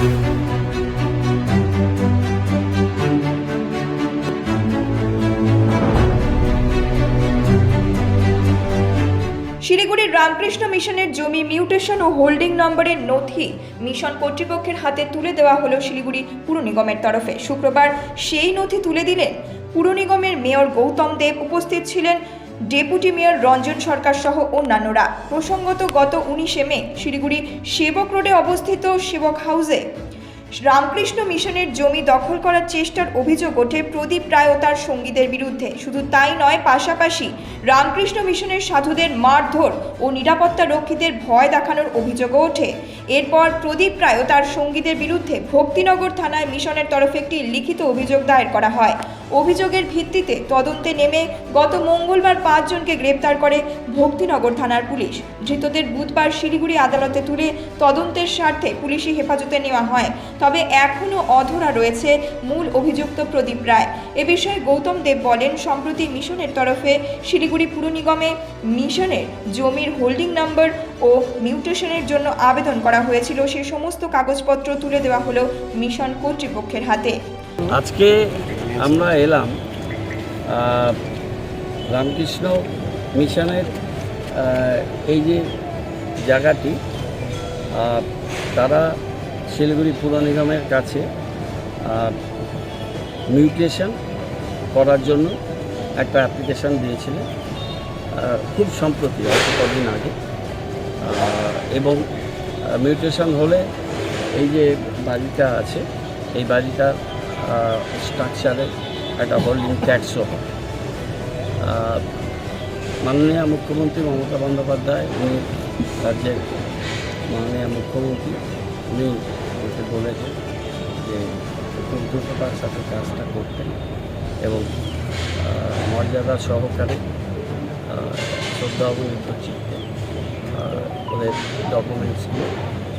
শিলিগুড়ির রামকৃষ্ণ মিশনের জমি মিউটেশন ও হোল্ডিং নম্বরের নথি মিশন কর্তৃপক্ষের হাতে তুলে দেওয়া হলো শিলিগুড়ি পুর নিগমের তরফে। শুক্রবার সেই নথি তুলে দিলেন পুর নিগমের মেয়র গৌতম দেব। উপস্থিত ছিলেন ডেপুটি মেয়র রঞ্জন সরকার সহ অন্যান্যরা। প্রসঙ্গত, গত উনিশে মে শিলিগুড়ি সেবক রোডে অবস্থিত সেবক হাউসে রামকৃষ্ণ মিশনের জমি দখল করার চেষ্টার অভিযোগ ওঠে প্রদীপ রায় ও তার সঙ্গীদের বিরুদ্ধে। শুধু তাই নয়, পাশাপাশি রামকৃষ্ণ মিশনের সাধুদের মারধর ও নিরাপত্তা রক্ষীদের ভয় দেখানোর অভিযোগও ওঠে। এরপর প্রদীপ রায় ও তার সঙ্গীদের বিরুদ্ধে ভক্তিনগর থানায় মিশনের তরফে একটি লিখিত অভিযোগ দায়ের করা হয়। অভিযোগের ভিত্তিতে তদন্তে নেমে গত মঙ্গলবার পাঁচজনকে গ্রেপ্তার করে ভক্তিনগর থানার পুলিশ। ধৃতদের বুধবার শিলিগুড়ি আদালতে তুলে তদন্তের স্বার্থে পুলিশি হেফাজতে নেওয়া হয়। তবে এখনও অধরা রয়েছে মূল অভিযুক্ত প্রদীপ রায়। এ বিষয়ে গৌতম দেব বলেন, সম্প্রতি মিশনের তরফে শিলিগুড়ি পুর নিগমে মিশনের জমির হোল্ডিং নম্বর ও মিউটেশনের জন্য আবেদন করা হয়েছিল। সে সমস্ত কাগজপত্র তুলে দেওয়া হলো মিশন কর্তৃপক্ষের হাতে। আজকে আমরা এলাম রামকৃষ্ণ মিশনের এই যে জায়গাটি তারা শিলিগুড়ি পুর নিগমের কাছে মিউটেশন করার জন্য একটা অ্যাপ্লিকেশান দিয়েছিলেন খুব সম্প্রতি, অল্প কদিন আগে। এবং মিউটেশন হলে এই যে বাড়িটা আছে, এই বাড়িটার স্ট্রাকচারে একটা হোল্ডিং ট্যাক্সও হয় মাননীয় মুখ্যমন্ত্রী মমতা বন্দ্যোপাধ্যায়, উনি রাজ্যের মাননীয় মুখ্যমন্ত্রী, উনি আমাকে বলেছেন যে খুব দ্রুততার সাথে কাজটা করতেন এবং মর্যাদা সহকারে শ্রদ্ধা অবনীত চিত্তে ওদের ডকুমেন্টসগুলো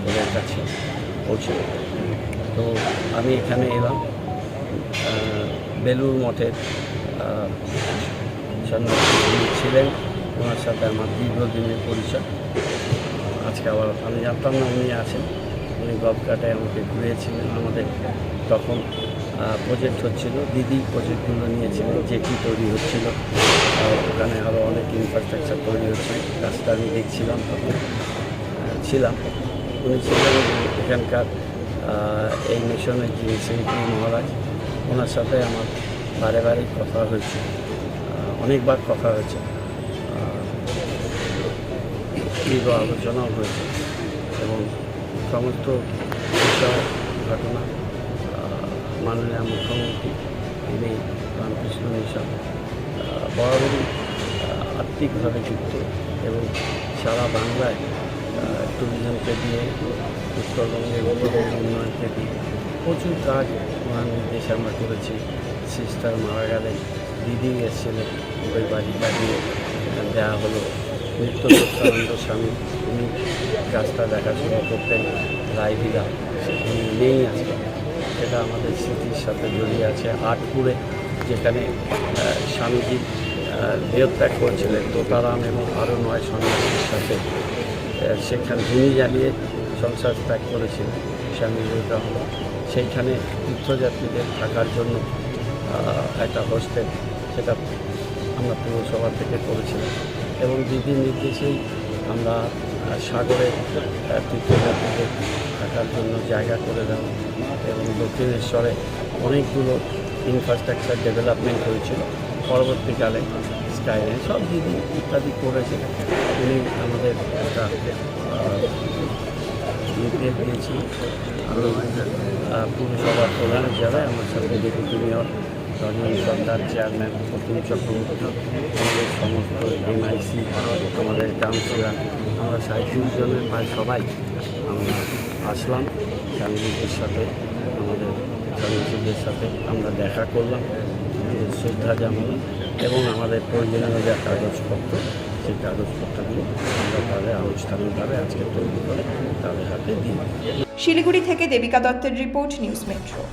ওদের কাছে পৌঁছে তো আমি এখানে এলাম। বেলুর মঠের সন্ন্যাসী ছিলেন, ওনার সাথে আমার দীর্ঘদিনের পরিচয়। আজকে আবার আমি জানতাম না উনি আছেন উনি গবকাটায় আমাকে ঘুরিয়েছিলেন। আমাদের তখন প্রজেক্ট হচ্ছিল, দিদি প্রজেক্টগুলো নিয়েছিলেন জেটি তৈরি হচ্ছিল। ওখানে আরও অনেক ইনফ্রাস্ট্রাকচার তৈরি হচ্ছে কাজটা আমি দেখছিলাম তখন ছিলাম। উনি ছিলেন এখানকার এই মিশনের যিনি সেক্রেটারি মহারাজ। ওনার সাথে আমার বারে বারে কথা হয়েছে অনেকবার কথা হয়েছে দীর্ঘ আলোচনাও হয়েছে এবং সমস্ত ঘটনা মাননীয় মুখ্যমন্ত্রী তিনি রামকৃষ্ণ মিশন বরাবরই আর্থিকভাবে যুক্ত এবং সারা বাংলায় ট্যুরিজমকে দিয়ে উত্তরবঙ্গের উত্তরবঙ্গ উন্নয়নকে দিয়ে প্রচুর কাজ ওনার নির্দেশে আমরা করেছি সিস্টার মারা গেলেন দিদি এসেছিলেন ওই বাড়ি দিয়ে দেওয়া হলো। নিত্য সত্যানন্দ স্বামী, উনি রাস্তা দেখাশোনা করতেন রায়বিরা উনি নেই আজকে। সেটা আমাদের স্মৃতির সাথে জড়িয়ে আছে আটপুরে, যেখানে স্বামীজি দেহত্যাগ করেছিলেন। তোতারাম এবং আরও নয় সন্ন্যাসীর সাথে সেখানে ভূমি জ্বালিয়ে সংসার ত্যাগ করেছিলেন। স্বামী বিবেকানন্দ সেইখানে তীর্থযাত্রীদের থাকার জন্য একটা হোস্টেল সেটা আমরা পৌরসভা থেকে করেছিলাম। এবং দিদির নির্দেশেই আমরা সাগরে তীর্থযাত্রীদের থাকার জন্য জায়গা করে দেওয়া এবং দক্ষিণেশ্বরে অনেকগুলো ইনফ্রাস্ট্রাকচার ডেভেলপমেন্ট হয়েছিল। পরবর্তীকালে স্কাইলাইন সব দিদি ইত্যাদি করেছে। উনি আমাদের একটা নির্দেশ দিয়েছি আমি পুরসভার প্রধান হিসাবে আমার সাথে deputy mayor Ranjan Sarkar chairman Pratim Chakraborty. আমাদের সমস্ত এমআইসি আমাদের কাউন্সিলর, আমরা সাঁত্রিশ জনের প্রায় সবাই আমরা আসলাম। স্বামীজিদের সাথে, আমাদের সন্ন্যাসীদের সাথে আমরা দেখা করলাম। শ্রদ্ধা জানালাম এবং আমাদের প্রয়োজনীয় যা কাগজপত্র সেই কাগজপত্রগুলো আমরা তাদের আনুষ্ঠানিকভাবে আজকে তৈরি করে তাদের হাতে দিই শিলিগুড়ি থেকে দেবিকা দত্তের রিপোর্ট, নিউজ মেট্রো।